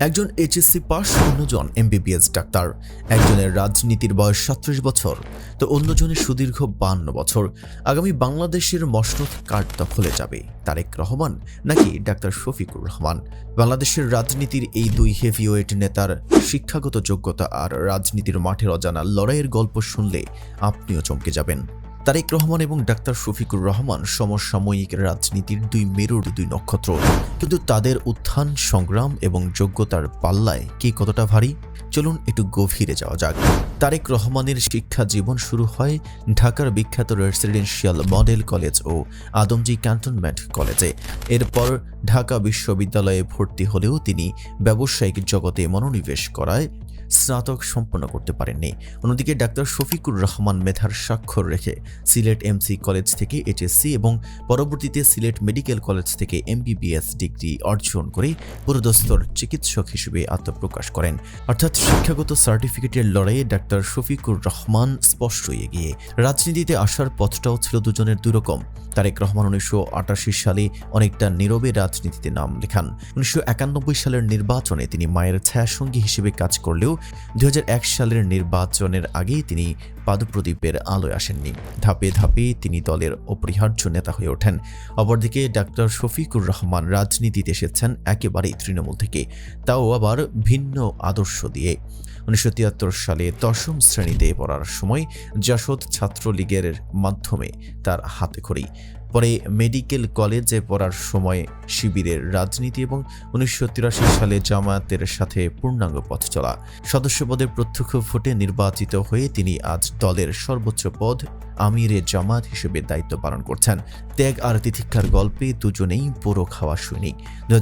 একজন HSC pass, অন্যজন MBBS doctor. একজনের রাজনীতির বয়স সাত্রিশ বছর, তো অন্যজনের সুদীর্ঘ বান্ন বছর। আগামী বাংলাদেশের মসনদ কার দখলে যাবে? তারেক রহমান নাকি ডাক্তার শফিকুর রহমান? বাংলাদেশের রাজনীতির এই দুই হেভিওয়েট নেতার শিক্ষাগত যোগ্যতা আর রাজনীতির মাঠের অজানা লড়াইয়ের গল্প শুনলে আপনিও চমকে যাবেন। তারেক রহমান এবং ডাক্তার শফিকুর রহমান সমসাময়িক রাজনীতির দুই মেরুর দুই নক্ষত্র। কিন্তু তাদের উত্থান, সংগ্রাম এবং যোগ্যতার পাল্লায় কি কতটা ভারী? চলুন একটু গভীরে যাওয়া যাক। তারেক রহমানের শিক্ষা জীবন শুরু হয় ঢাকার বিখ্যাত রেসিডেন্সিয়াল মডেল কলেজ ও আদমজি ক্যান্টনমেন্ট কলেজে। এরপর ঢাকা বিশ্ববিদ্যালয়ে ভর্তি হলেও তিনি ব্যবসায়িক জগতে মনোনিবেশ করায় স্নাতক সম্পন্ন করতে পারেননি। অন্যদিকে ডাক্তার শফিকুর রহমান মেধার স্বাক্ষর রেখে সিলেট এমসি কলেজ থেকে এইচএসসি এবং পরবর্তীতে সিলেট মেডিকেল কলেজ থেকে এমবিবিএস ডিগ্রি অর্জন করে পুরোদস্তর চিকিৎসক হিসেবে আত্মপ্রকাশ করেন। অর্থাৎ শিক্ষাগত সার্টিফিকেটের লড়াইয়ে ডাক্তার শফিকুর রহমান স্পষ্ট এগিয়ে। রাজনীতিতে আসার পথটাও ছিল দুজনের দুরকম। তারেক রহমান উনিশশো আটাশি সালে অনেকটা নীরবে রাজনীতিতে নাম লেখান। উনিশশো একানব্বই সালের নির্বাচনে তিনি মায়ের ছায়াসঙ্গী হিসেবে কাজ করলেও দুই হাজার এক সালের নির্বাচনের আগেই তিনি পাদপ্রদীপের আলোয় আসেননি। ধাপে ধাপে তিনি দলের অপরিহার্য নেতা হয়ে ওঠেন। অপরদিকে ডাক্তার শফিকুর রহমান রাজনীতিতে এসেছেন একেবারেই তৃণমূল থেকে। তাও আবার ভিন্ন আদর্শ দিয়ে। উনিশশো তিয়াত্তর সালে দশম শ্রেণীতে পড়ার সময় জাসদ ছাত্রলীগের মাধ্যমে তার হাতে খড়ি। পরে মেডিকেল কলেজে পড়ার সময় শিবিরের রাজনীতি এবং উনিশশো তিরাশি সালে জামায়াতের সাথে পূর্ণাঙ্গ পথ চলা। সদস্যপদের প্রত্যক্ষ ভোটে নির্বাচিত হয়ে তিনি আজ দলের সর্বোচ্চ পদ আমিরে জামাত হিসেবে দায়িত্ব পালন করছেন। ত্যাগ আর তিথিক্ষার গল্পে দুজনেই পুরো খাওয়া সৈনিক। দু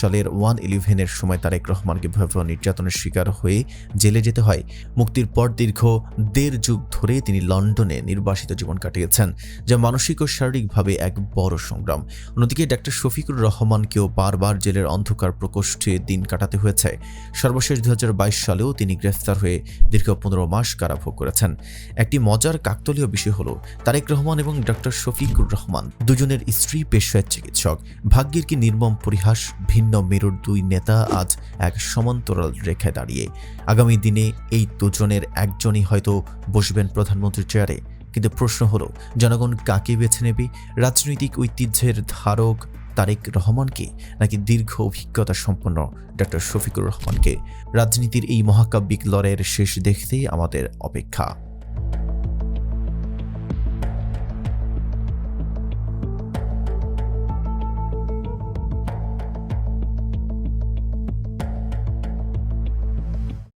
সালের ওয়ান ইলেভেনের সময় তারেক রহমানকে ভয়াবহ নির্যাতনের শিকার হয়ে জেলে যেতে হয়। মুক্তির পর দীর্ঘ দেড় যুগ ধরে তিনি লন্ডনে নির্বাসিত জীবন কাটিয়েছেন, যা মানসিক ও শারীরিকভাবে এক বড় সংগ্রাম। অন্যদিকে ডাক্তার শফিকুর রহমানকেও বারবার জেলের অন্ধকার প্রকোষ্ঠে দিন কাটাতে হয়েছে। সর্বশেষ দু হাজার বাইশ সালেও তিনি গ্রেফতার হয়ে দীর্ঘ পনেরো মাস কারাভোগ করেছেন। একটি মজার কাকতলীয় বিষয় হল, তারেক রহমান এবং ডক্টর শফিকুর রহমান দুজনের স্ত্রী পেশায় চিকিৎসক। ভাগ্যের কি নির্মম পরিহাস, ভিন্ন মেরুর দুই নেতা আজ এক সমান্তরাল রেখায় দাঁড়িয়ে। আগামী দিনে এই দুজনের একজনই হয়তো বসবেন প্রধানমন্ত্রীর চেয়ারে। কিন্তু প্রশ্ন হলো, জনগণ কাকে বেছে নেবে? রাজনৈতিক ঐতিহ্যের ধারক তারেক রহমানকে নাকি দীর্ঘ অভিজ্ঞতা সম্পন্ন ডক্টর শফিকুর রহমানকে? রাজনীতির এই মহাকাব্যিক লড়াইয়ের শেষ দেখতেই আমাদের অপেক্ষা।